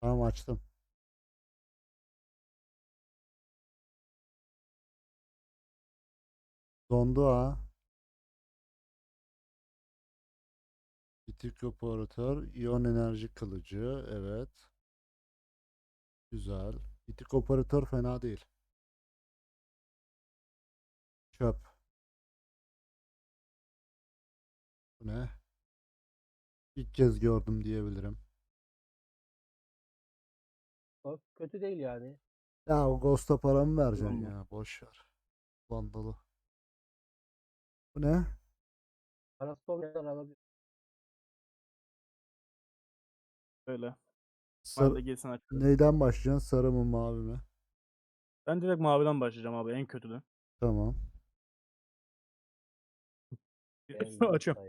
Tamam açtım. Dondu ha. Bitik operatör, iyon enerji kılıcı, evet. Güzel. Bitik operatör fena değil. Çöp. Bu ne? İlk kez gördüm diyebilirim. O kötü değil yani. Ya o Ghost'a para mı vereceksin ya? Boş ver. Vandalı. Bu ne? Parası olmayanlar alabilir. Böyle. Sar- gelsin. Neyden başlayacaksın? Sarı mı mavi mi? Ben direkt maviden başlayacağım abi en kötüden. Tamam. Açıyorum.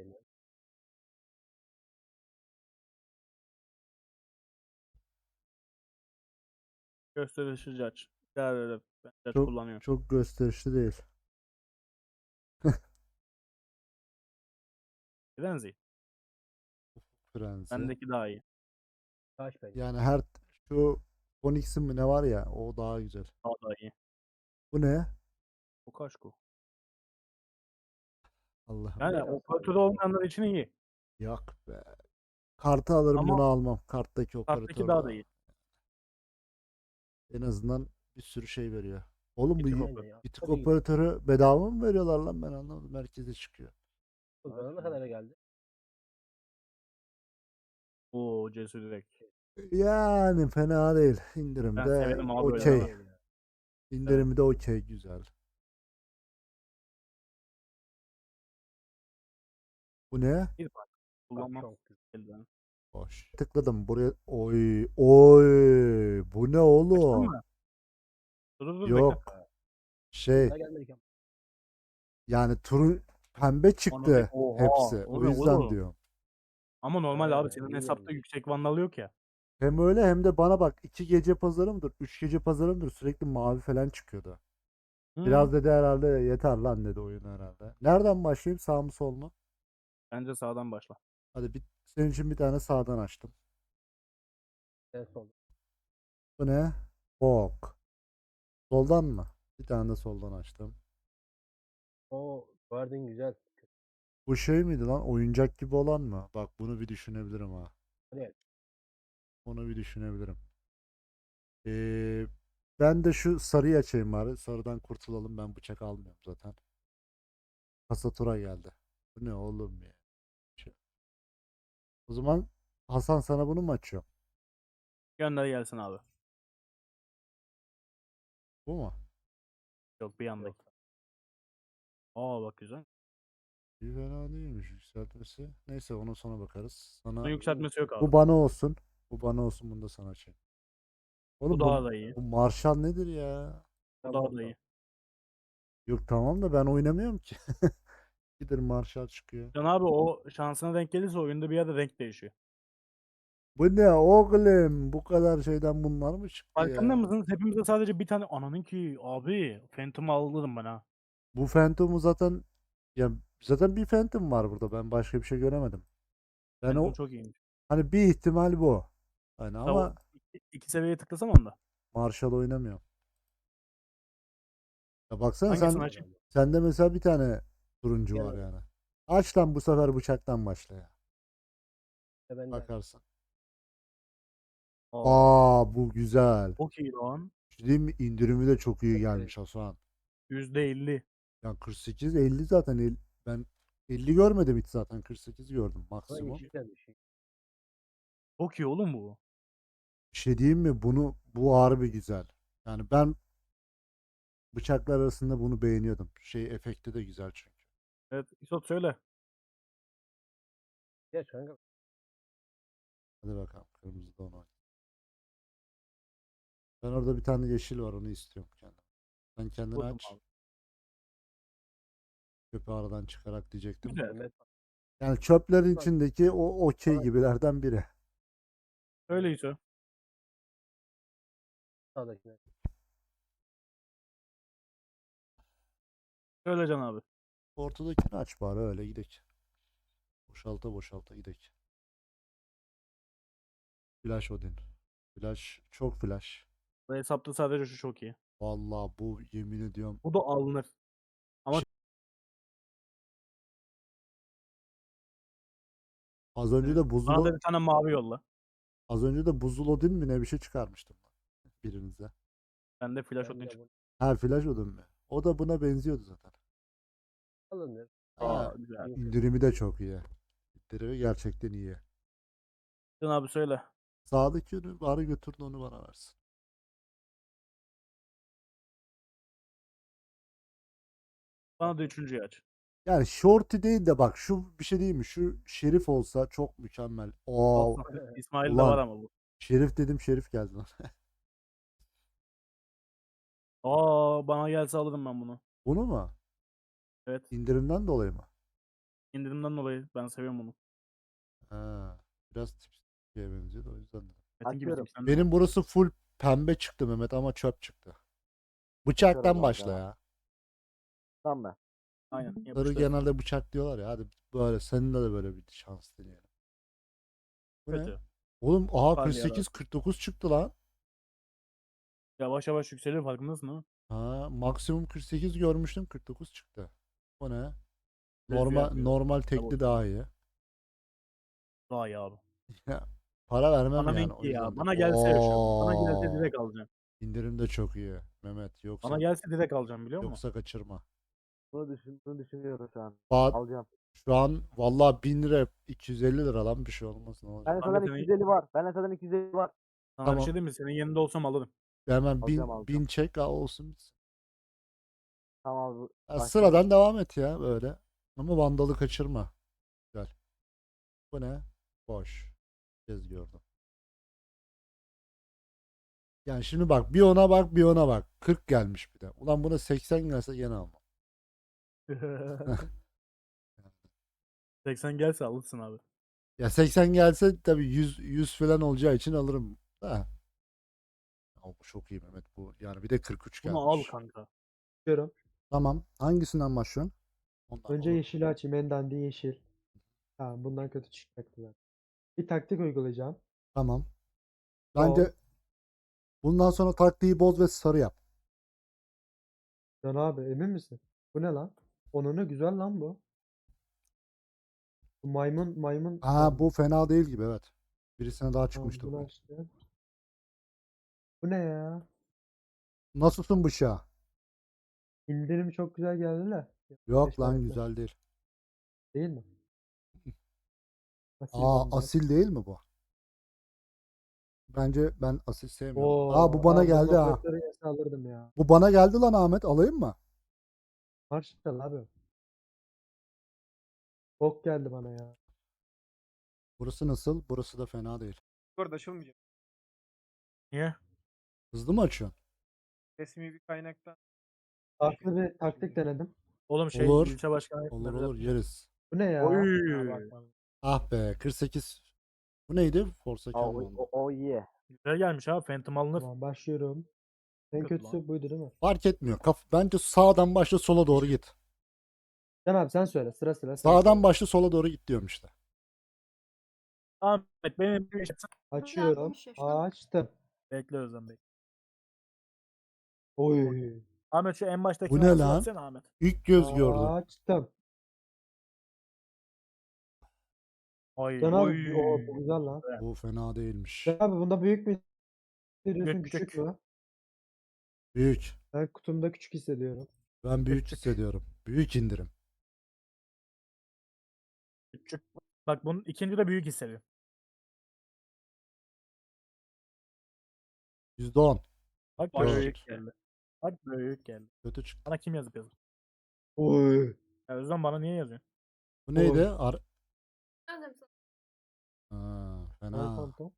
Gösterişici aç. Değer aç Çok- kullanıyorum. Çok gösterişli değil. Frenzy. Frenzy. Bendeki daha iyi. Kaç bence. Yani her şu Onyx'in mi ne var ya o daha güzel. Daha da iyi. Bu ne? O kaşko. Allah'ım. Yani iyi. olmayanlar için iyi. Yok be. Kartı alırım Ama bunu almam. Karttaki operatör Karttaki daha da daha- iyi. En azından bir sürü şey veriyor. Oğlum bu Bir tık y- Aynen ya. bir tık Tabii operatörü bedava mı veriyorlar lan ben anlamadım. Merkeze çıkıyor. Bu Bana ne kadar geldi? Oo cesur direkt. Yani fena değil. Ben İndirimde severim abi öyle okey. İndirimde okey güzel. Bu ne? Kullanmam. çok güzel. Boş. Tıkladım buraya. Oy oy. Bu ne Açtın oğlum? mı? Dur dur dur Yok. bekle. Şey Daha gelmedik ama. yani turun pembe çıktı Oha, hepsi. o O ne yüzden oğlum? diyorum. Ama normal abi senin hesapta yüksek vandal yok ya. Hem öyle hem de bana bak iki gece pazarı mıdır? Üç gece pazarı mıdır? Sürekli mavi falan çıkıyordu. Hı. Biraz dedi herhalde yeter lan dedi oyun herhalde. Nereden başlayayım? Sağ mı sol mu? Bence sağdan başla. Hadi bir, senin için bir tane sağdan açtım. En son. Bu ne? Ok. Soldan mı? Bir tane de soldan açtım. O Guardian güzel. Bu şey miydi lan? Oyuncak gibi olan mı? Bak bunu bir düşünebilirim ha. Evet. Onu bir düşünebilirim. Ee, ben de şu sarıyı açayım bari. Sarıdan kurtulalım. Ben bıçak almıyorum zaten. Tasatura geldi. Bu ne oğlum ya? O zaman Hasan sana bunu mu açıyor? Gönder gelsin abi. Bu mu? Yok bir yandaki. Aa bak güzel. İyi fena değilmiş yükseltmesi. Neyse ona sonra bakarız. Sana Bunun yükseltmesi yok abi. bu bana olsun. Bu bana olsun. Bunu da sana açayım. Oğlum Bu bu, daha da iyi. bu Marshall nedir ya? Bu daha da iyi. Yok tamam da ben oynamıyorum ki. Gider Marshall çıkıyor. Can abi o şansına denk gelirse oyunda bir yerde renk değişiyor. Bu ne oğlum? Bu kadar şeyden bunlar mı çıktı Farkında ya? mısınız? Hepimizde sadece bir tane ananın ki abi Phantom'u alırım ben ha. Bu Phantom'u zaten ya zaten bir Phantom var burada. Ben başka bir şey göremedim. Ben Phantom o çok iyiymiş. hani bir ihtimal bu. Hani ama iki, iki seviyeye tıklasam onda. Marshall oynamıyor. Ya baksana Hangisini sen açayım? sende mesela bir tane turuncu var Yani. yani. Aç lan bu sefer bıçaktan başla ya. İşte ben de Bakarsın. Aa, Aa bu güzel. çok iyi lan. Bir şey? İndirimi de çok iyi gelmiş Hasan. %50. Ya 48 50 zaten el- ben 50 görmedim hiç zaten 48 gördüm maksimum. yeşil gelmiş. Çok iyi oğlum bu. Bir şey diyeyim mi? Bunu bu harbi güzel. Yani ben bıçaklar arasında bunu beğeniyordum. Şey efekti de güzel çünkü. Evet İsot söyle. Geç kanka. Hadi bakalım kırmızı da onu oynayayım. Ben orada bir tane yeşil var onu istiyorum kendim. Sen kendini Buldum aç. abi. Çöpü aradan çıkarak diyecektim. Güzel. Mehmet Yani çöplerin Bak. içindeki o okey Bak. gibilerden biri. Öyle İso. sağdakine. Söyle Can abi. Ortadakini aç bari öyle gidek. Boşalta boşalta gidek. Flash Odin. Flash çok flash. Bu hesapta sadece şu çok iyi. Vallahi bu yemin ediyorum. Bu da alınır. Az önce de buzul Bana da bir tane mavi yolla. az önce de buzul odin mi ne bir şey çıkarmıştım birinize. Ben de flash odin çıktı. Ha flash odin mi? O da buna benziyordu zaten. Alınır. Aa, güzel. indirimi de çok iyi. İndirimi gerçekten iyi. Sen abi söyle. Sağdaki ürünü bari götür de onu bana versin. Bana da üçüncüyü aç. Yani shorty değil de bak şu bir şey değil mi? Şu şerif olsa çok mükemmel. Oo, İsmail'de Ulan. var ama bu. şerif dedim şerif geldi lan. Aa bana gelse alırım ben bunu. Bunu mu? Evet. İndirimden dolayı mı? İndirimden dolayı ben seviyorum bunu. Ha, biraz tipsiye benziyor da o yüzden. dedim. Metin gibi de. Benim burası full pembe çıktı Mehmet ama çöp çıktı. Bıçaktan abi başla ya. ya. Tamam mı? Aynen. Sarı yapıştır. genelde bıçak diyorlar ya. Hadi böyle senin de böyle bir şans deneyelim. Bu ne? Kötü. Oğlum aha Var ya 48 49 çıktı lan. Yavaş yavaş yükseliyor farkındasın değil mi? Ha maksimum 48 görmüştüm 49 çıktı. O ne? Normal normal tekli Tabii. daha iyi. Daha iyi abi. Ya, para vermem Bana yani. ya. yüzden. Bana gelse yaşıyorum. Bana gelse Oo, direkt alacağım. İndirim de çok iyi. Mehmet yoksa Bana gelse direkt alacağım biliyor musun? yoksa kaçırma. Bunu, düşün, bunu düşünüyorum şu an. Saat Alacağım. şu an vallahi 1000 lira 250 lira lan bir şey olmaz ne olacak. Ben zaten senin- 250 var. Ben zaten 250 var. Sana Tamam. bir şey diyeyim mi? Senin yerinde olsam alırım. Hemen 1000 Alacağım, alacağım. 1000 çek al olsun. bitsin. Tamam. Ya Başlayalım. sıradan devam et ya böyle. Ama vandalı kaçırma. Güzel. Bu ne? Boş. Kez gördüm. Yani şimdi bak bir ona bak bir ona bak. 40 gelmiş bir de. Ulan buna 80 gelse gene almam. 80 gelse alırsın abi. Ya 80 gelse tabii 100 100 falan olacağı için alırım. Da. Ya bu çok iyi Mehmet bu. Yani bir de 43 gelmiş. Bunu al kanka. Diyorum. Tamam. Hangisinden başlıyorsun? Ondan Önce olur. yeşili açayım. En dandiği yeşil. Tamam bundan kötü çıkacaktı zaten. Bir taktik uygulayacağım. Tamam. Bence bundan sonra taktiği boz ve sarı yap. Can abi emin misin? Bu ne lan? Onun ne güzel lan bu. Bu maymun maymun. Aa Tamam, bu fena değil gibi evet. Birisine daha tamam, çıkmıştı bunu bu. açtım. Bu ne ya? Nasılsın bıçağı? İndirim çok güzel geldi de. Yok Beş lan güzel değil. Değil mi? Asil Aa bende. asil değil mi bu? Bence ben asil sevmiyorum. Oo, Aa bu bana abi geldi ha. alırdım ya. Bu bana geldi lan Ahmet alayım mı? Marshall abi. Bok geldi bana ya. Burası nasıl? Burası da fena değil. Discord açılmayacak. Niye? Hızlı mı açıyorsun? Resmi bir kaynaktan. Farklı bir taktik denedim. Oğlum şey Olur. ilçe başkanı Olur olur yeriz. Bu ne ya? Oy. Ya bak bak. Ah be 48. Bu neydi? Forza Aa, o, Cameron. o, o iyi. Güzel gelmiş ha. Phantom alınır. Tamam başlıyorum. En Kötü lan. kötüsü buydu değil mi? Fark etmiyor. Kaf Bence sağdan başla sola doğru git. Can abi sen söyle sıra sıra. sen Sağdan başla sola doğru git diyorum işte. Ahmet benim bir şey- Açıyorum. Açtım. Bekle Özlem Bey. Oy. Ahmet şu en baştaki Bu ne lan? Ahmet. İlk göz gördüm. Açtım. Ay Can oy. abi o bu güzel lan. Bu fena değilmiş. Can abi bunda büyük mü hissediyorsun Küçük. küçük mü? Büyük. Ben kutumda küçük hissediyorum. Ben büyük hissediyorum. Büyük indirim. Küçük. Bak bunun ikinci de büyük hissediyor. %10. Bak büyük küçük. geldi. Bak büyük geldi. Kötü çıktı. Bana kim yazıp yazıyor? Oy. Ya Özlem bana niye yazıyor? Bu neydi? Ar Efendim sana. ha, Al fena. fantom.